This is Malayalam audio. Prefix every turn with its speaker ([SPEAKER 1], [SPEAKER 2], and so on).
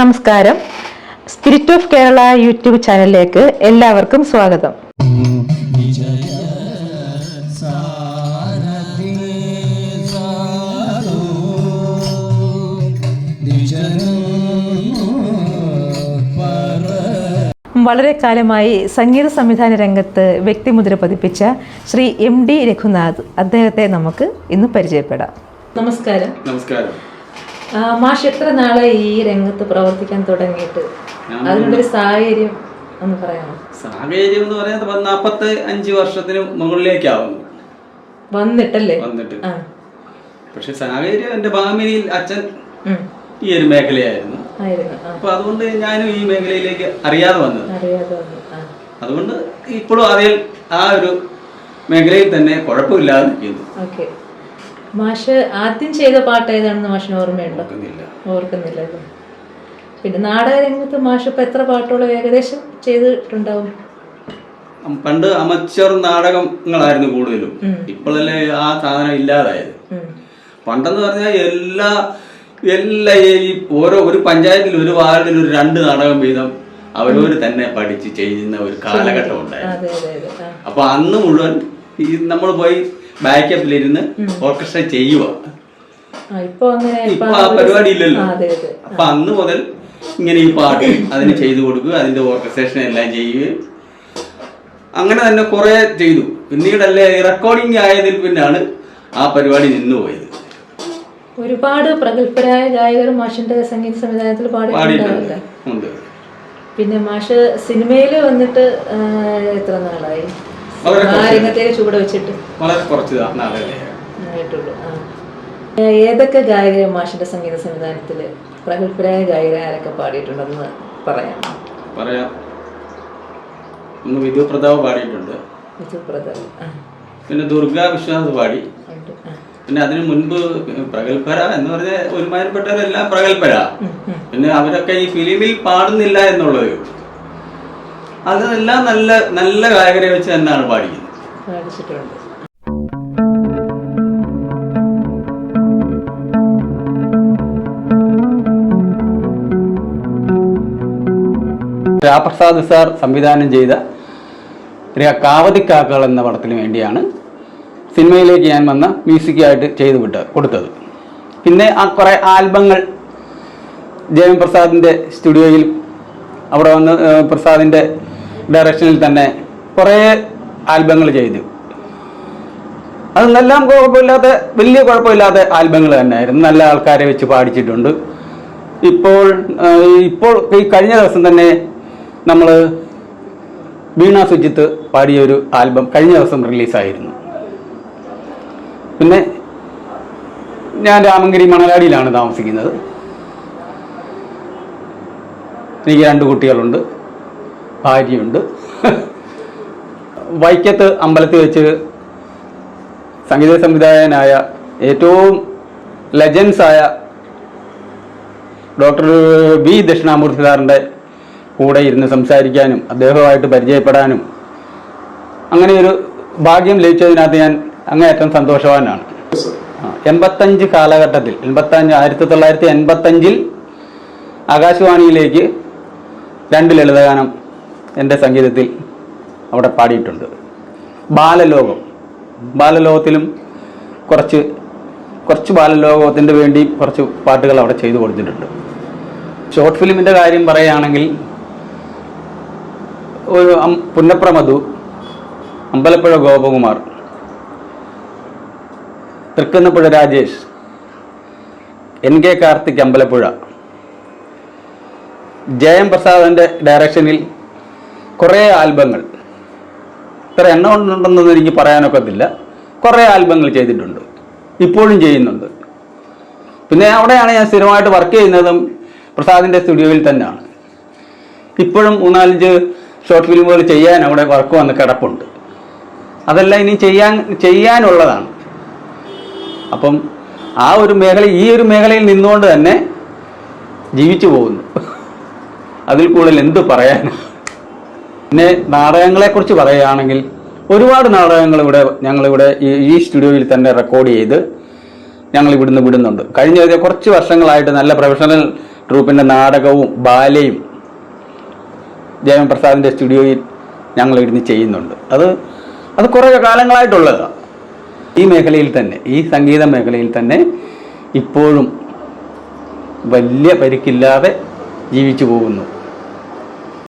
[SPEAKER 1] നമസ്കാരം. സ്പിരിറ്റ് ഓഫ് കേരള യൂട്യൂബ് ചാനലിലേക്ക് എല്ലാവർക്കും സ്വാഗതം. വളരെ കാലമായി സംഗീത സംവിധാന രംഗത്ത് വ്യക്തിമുദ്ര പതിപ്പിച്ച ശ്രീ എം ഡി രഘുനാഥ് അദ്ദേഹത്തെ നമുക്ക് ഇന്ന് പരിചയപ്പെടാം. നമസ്കാരം.
[SPEAKER 2] നമസ്കാരം.
[SPEAKER 1] മാഷ് എത്ര നാളെ ഈ രംഗത്ത് പ്രവർത്തിക്കാൻ തുടങ്ങിയിട്ട്? അതിനുള്ളൊരു സാഹചര്യം ഒന്ന് പറയാമോ?
[SPEAKER 2] സാഹചര്യം എന്ന് പറയുന്നത് പത്ത് നാപ്പത്തി അഞ്ച് വർഷത്തിന് മുകളിലേക്കാവുന്നു.
[SPEAKER 1] വന്നിട്ടല്ലേ?
[SPEAKER 2] വന്നിട്ട്. പക്ഷെ സാഹചര്യം എന്റെ ഫാമിലിയിൽ അച്ഛൻ. ഈ ഒരു മേഖലയായിരുന്നു. അപ്പൊ അതുകൊണ്ട് ഞാനും ഈ മേഖലയിലേക്ക് അറിയാതെ വന്നത്. അതുകൊണ്ട് ഇപ്പോഴും അറിയാൻ ആ ഒരു മേഖലയിൽ തന്നെ കുഴപ്പമില്ലാതെ നിൽക്കുന്നു.
[SPEAKER 1] മാഷ് ആദ്യം ചെയ്ത പാട്ട് ഏതാണെന്ന് മാഷിന് ഓർമ്മയുണ്ടോ? ഓർക്കുന്നില്ല. പിന്നെ നാടക രംഗത്ത് മാഷ് ഇപ്പൊ എത്ര പാട്ടുകൾ ഏകദേശം ചെയ്തിട്ടുണ്ടാവും?
[SPEAKER 2] പണ്ട് അമച്ചർ നാടകങ്ങളായിരുന്നു കൂടുതലും. ഇപ്പോഴല്ലേ ആ സാധനം ഇല്ലാതായത്. പണ്ടെന്ന് പറഞ്ഞാൽ എല്ലാ എല്ലാ ഈ ഓരോ ഒരു പഞ്ചായത്തിൽ ഒരു വാർഡിൽ ഒരു രണ്ട് നാടകം വീതം അവരോട് തന്നെ പഠിച്ച് ചെയ്യുന്ന ഒരു കാലഘട്ടം ഉണ്ടായിരുന്നു. അപ്പൊ അന്ന് മുഴുവൻ ഈ നമ്മൾ പോയി ബാക്കപ്പിലിരുന്ന് ഓർക്കസ്ട്ര ചെയ്യുക
[SPEAKER 1] ഇപ്പൊ
[SPEAKER 2] ആ പരിപാടി ഇല്ലല്ലോ. അപ്പൊ അന്ന് മുതൽ ഇങ്ങനെ ഈ പാട്ട് അതിന് ചെയ്തു കൊടുക്കുക അതിന്റെ ഓർക്കസ്ട്രേഷൻ എല്ലാം ചെയ്യുകയും അങ്ങനെ തന്നെ കുറെ ചെയ്തു. പിന്നീടല്ലേ റെക്കോർഡിംഗ് ആയതിൽ പിന്നാണ് ആ പരിപാടി നിന്നുപോയത്
[SPEAKER 1] ഒരുപാട് പ്രഗത്ഭരായ ഗായകർ മാഷിന്റെ സംഗീത സംവിധാനത്തിൽ
[SPEAKER 2] പാടിയിട്ടുണ്ട്.
[SPEAKER 1] പിന്നെ മാഷ് സിനിമയിൽ വന്നിട്ട് എത്ര നാളായി? വെച്ചിട്ട്.
[SPEAKER 2] വളരെ കുറച്ച്
[SPEAKER 1] ഏതൊക്കെ ഗായകർ മാഷിന്റെ സംഗീത സംവിധാനത്തിൽ പ്രഗത്ഭരായ ഗായകരെ ആരൊക്കെ പാടിയിട്ടുണ്ടെന്ന് പറയാം.
[SPEAKER 2] പറയാം. ഒന്ന് വിധു പ്രതാപ് പാടിയിട്ടുണ്ട്.
[SPEAKER 1] പ്രതാപ്
[SPEAKER 2] പിന്നെ ദുർഗ വിശ്വാസ് പാടി. പിന്നെ അതിനു മുൻപ് പ്രഗത്ഭര എന്ന് പറഞ്ഞ ഒരുമാതിരിപ്പെട്ടവരെല്ലാം പ്രഗത്ഭര. പിന്നെ അവരൊക്കെ ഈ ഫിലിമിൽ പാടുന്നില്ല എന്നുള്ളത്. അതെല്ലാം നല്ല നല്ല ഗായകരെ വെച്ച് തന്നെയാണ് പാടിക്കുന്നത്
[SPEAKER 1] പാടിച്ചിട്ടുണ്ട്.
[SPEAKER 2] രാപ്രസാദ് സാർ സംവിധാനം ചെയ്ത കാവതിക്കാക്കൾ കാവതിക്കാക്കകൾ എന്ന പടത്തിന് വേണ്ടിയാണ് സിനിമയിലേക്ക് ഞാൻ വന്ന മ്യൂസിക്കായിട്ട് ചെയ്തു വിട്ട കൊടുത്തത്. പിന്നെ ആ കുറേ ആൽബങ്ങൾ ജയൻ പ്രസാദിന്റെ സ്റ്റുഡിയോയിൽ അവിടെ വന്ന് പ്രസാദിന്റെ ഡയറക്ഷനിൽ തന്നെ കുറേ ആൽബങ്ങൾ ചെയ്തു. അതെല്ലാം കുഴപ്പമില്ലാത്ത വലിയ കുഴപ്പമില്ലാത്ത ആൽബങ്ങൾ തന്നെയായിരുന്നു. നല്ല ആൾക്കാരെ വെച്ച് പാടിച്ചിട്ടുണ്ട്. ഇപ്പോൾ ഇപ്പോൾ ഈ കഴിഞ്ഞ ദിവസം തന്നെ നമ്മൾ വീണ സുജിത്ത് പാടിയ ഒരു ആൽബം കഴിഞ്ഞ ദിവസം റിലീസായിരുന്നു. പിന്നെ ഞാൻ രാമങ്കരി മണലാടിയിലാണ് താമസിക്കുന്നത്. എനിക്ക് രണ്ട് കുട്ടികളുണ്ട്. ഭാര്യയുണ്ട്. വൈക്കത്ത് അമ്പലത്തിൽ വെച്ച് സംഗീത സംവിധായകനായ ഏറ്റവും ലെജൻസായ ഡോക്ടർ ബി ദക്ഷിണാമൂർത്തി സാറിന്റെ കൂടെ ഇരുന്ന് സംസാരിക്കാനും അദ്ദേഹവുമായിട്ട് പരിചയപ്പെടാനും അങ്ങനെ ഒരു ഭാഗ്യം ലഭിച്ചതിനകത്ത് ഞാൻ അങ്ങേയറ്റം സന്തോഷവാനാണ്. എൺപത്തഞ്ച് കാലഘട്ടത്തിൽ എൺപത്തഞ്ച് ആയിരത്തി തൊള്ളായിരത്തി എൺപത്തഞ്ചിൽ ആകാശവാണിയിലേക്ക് രണ്ട് ലളിതഗാനം എന്റെ സംഗീതത്തിൽ അവിടെ പാടിയിട്ടുണ്ട്. ബാലലോകം. ബാലലോകത്തിലും കുറച്ച് കുറച്ച് ബാലലോകത്തിന്റെ വേണ്ടി കുറച്ച് പാട്ടുകൾ അവിടെ ചെയ്തു കൊടുത്തിട്ടുണ്ട്. ഷോർട്ട് ഫിലിമിന്റെ കാര്യം പറയുകയാണെങ്കിൽ ഒരു പുന്നപ്രമധു പുന്നപ്ര മധു അമ്പലപ്പുഴ ഗോപകുമാർ തൃക്കുന്നപ്പുഴ രാജേഷ് എൻ കെ കാർത്തിക് അമ്പലപ്പുഴ ജയം പ്രസാദിന്റെ ഡയറക്ഷനിൽ കുറേ ആൽബങ്ങൾ. ഇത്ര എണ്ണം ഉണ്ടെന്നൊന്നും എനിക്ക് പറയാനൊക്കത്തില്ല. കുറേ ആൽബങ്ങൾ ചെയ്തിട്ടുണ്ട്. ഇപ്പോഴും ചെയ്യുന്നുണ്ട്. പിന്നെ അവിടെയാണ് ഞാൻ സ്ഥിരമായിട്ട് വർക്ക് ചെയ്യുന്നതും പ്രസാദിന്റെ സ്റ്റുഡിയോയിൽ തന്നെയാണ്. ഇപ്പോഴും മൂന്നാലഞ്ച് ഷോർട്ട് ഫിലിമുകൾ ചെയ്യാൻ അവിടെ വർക്ക് വന്ന് കിടപ്പുണ്ട്. അതെല്ലാം ഇനി ചെയ്യാൻ ചെയ്യാനുള്ളതാണ്. അപ്പം ആ ഒരു മേഖല ഈ ഒരു മേഖലയിൽ നിന്നുകൊണ്ട് തന്നെ ജീവിച്ചു പോകുന്നു. അതിൽ കൂടുതൽ എന്ത് പറയാൻ പിന്നെ നാടകങ്ങളെക്കുറിച്ച് പറയുകയാണെങ്കിൽ ഒരുപാട് നാടകങ്ങൾ ഇവിടെ ഞങ്ങളിവിടെ ഈ സ്റ്റുഡിയോയിൽ തന്നെ റെക്കോർഡ് ചെയ്ത് ഞങ്ങൾ ഇവിടുന്ന് വിടുന്നുണ്ട്. കഴിഞ്ഞ കുറച്ച് വർഷങ്ങളായിട്ട് നല്ല പ്രൊഫഷണൽ ട്രൂപ്പിന്റെ നാടകവും ബാലയും ജയപ്രസാദിന്റെ സ്റ്റുഡിയോയിൽ ഞങ്ങൾ ഇരുന്ന് ചെയ്യുന്നുണ്ട്. അത് അത് കുറേ കാലങ്ങളായിട്ടുള്ളതാണ് ഈ മേഖലയിൽ തന്നെ ഈ സംഗീത മേഖലയിൽ തന്നെ ഇപ്പോഴും വലിയ പരിക്കില്ലാതെ ജീവിച്ചു പോകുന്നു.